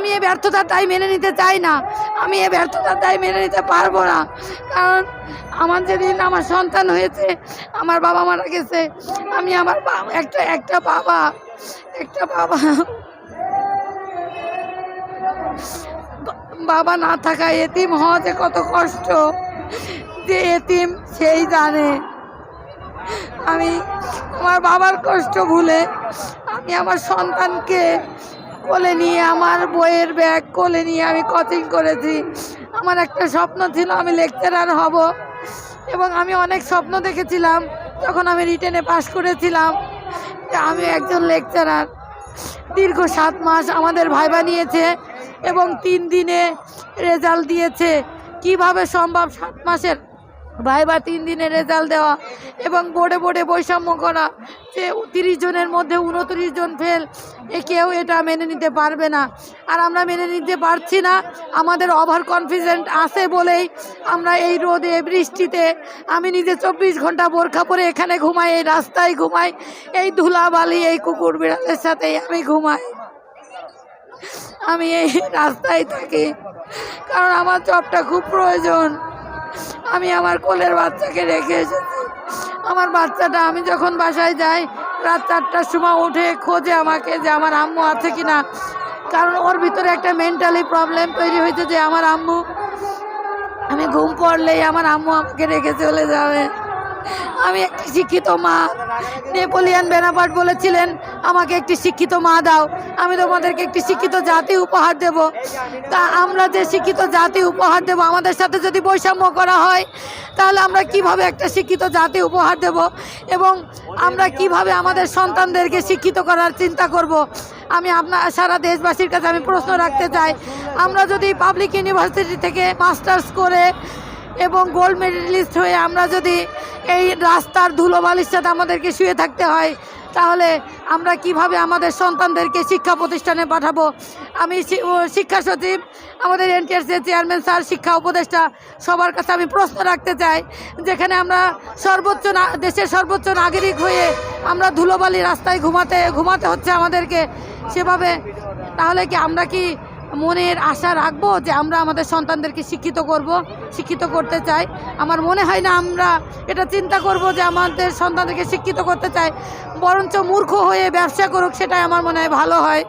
আমি এই ব্যর্থতার দায় মেনে নিতে চাই না। আমি এই ব্যর্থতার দায় মেনে নিতে পারব না। কারণ আমার যেদিন আমার সন্তান হয়েছে, আমার বাবা মারা গেছে, আমি আমার একটা একটা বাবা একটা বাবা। বাবা না থাকা এতিম হওয়া যে কত কষ্ট, যে এতিম সেই জানে। আমি আমার বাবার কষ্ট ভুলে আমি আমার সন্তানকে কোলে নিয়ে, আমার বইয়ের ব্যাগ কোলে নিয়ে আমি কোচিং করেছি। আমার একটা স্বপ্ন ছিল আমি লেকচারার হব। এবং আমি অনেক স্বপ্ন দেখেছিলাম, যখন আমি রিটেনে পাশ করেছিলাম যে আমি একজন লেকচারার দীর্ঘ সাত মাস আমাদের ভাইবা নিয়েছে এবং তিন দিনে রেজাল্ট দিয়েছে। কীভাবে সম্ভব সাত মাসের ভাইবা তিন দিনে রেজাল্ট দেওয়া এবং বোর্ডে বোর্ডে বৈষম্য করা যে তিরিশ জনের মধ্যে উনত্রিশ জন ফেল, এ কেউ এটা মেনে নিতে পারবে না। আর আমরা মেনে নিতে পারছি না, আমাদের ওভার কনফিডেন্ট আছে বলেই আমরা এই রোদে, বৃষ্টিতে, আমি নিজে চব্বিশ ঘণ্টা বোরখা পরে এখানে ঘুমাই, এই রাস্তায় ঘুমাই, এই ধুলাবালি, এই কুকুর বিড়ালের সাথেই আমি ঘুমাই। আমি এই রাস্তায় থাকি, কারণ আমার জবটা খুব প্রয়োজন। আমি আমার কোলের বাচ্চাকে রেখে এসেছি। আমার বাচ্চাটা, আমি যখন বাসায় যাই, রাত চারটার সময় উঠে খোঁজে আমাকে যে আমার আম্মু আছে কি না কারণ ওর ভিতরে একটা মেন্টালি প্রবলেম তৈরি হয়েছে যে আমার আম্মু, আমি ঘুম পড়লেই আমার আম্মু আমাকে রেখে চলে যাবে। আমি একটি শিক্ষিত মা। নেপোলিয়ান বেনাপাট বলেছিলেন, আমাকে একটি শিক্ষিত মা দাও, আমি তোমাদেরকে একটি শিক্ষিত জাতি উপহার দেব। তা আমরা যে শিক্ষিত জাতি উপহার দেব, আমাদের সাথে যদি বৈষম্য করা হয়, তাহলে আমরা কীভাবে একটা শিক্ষিত জাতি উপহার দেব এবং আমরা কীভাবে আমাদের সন্তানদেরকে শিক্ষিত করার চিন্তা করব? আমি আপনার, সারা দেশবাসীর কাছে আমি প্রশ্ন রাখতে চাই, আমরা যদি পাবলিক ইউনিভার্সিটি থেকে মাস্টার্স করে এবং গোল্ড মেডেলিস্ট হয়ে আমরা যদি এই রাস্তার ধুলোবালির সাথে আমাদেরকে শুয়ে থাকতে হয়। তাহলে আমরা কীভাবে আমাদের সন্তানদেরকে শিক্ষা প্রতিষ্ঠানে পাঠাবো? আমি শিক্ষা সচিব, আমাদের এনটিআরসির চেয়ারম্যান স্যার, শিক্ষা উপদেষ্টা, সবার কাছে আমি প্রশ্ন রাখতে চাই, যেখানে আমরা সর্বোচ্চ দেশের সর্বোচ্চ নাগরিক হয়ে আমরা ধুলোবালি রাস্তায় ঘুমাতে ঘুমাতে হচ্ছে আমাদেরকে সেভাবে। তাহলে কি আমরা কি মনের আশা রাখব যে আমরা আমাদের সন্তানদেরকে শিক্ষিত করব, শিক্ষিত করতে চাই। আমার মনে হয় না আমরা এটা চিন্তা করব যে আমাদের সন্তানদেরকে শিক্ষিত করতে চাই। বরঞ্চ মূর্খ হয়ে ব্যবসা করুক, সেটাই আমার মনে হয় ভালো হয়।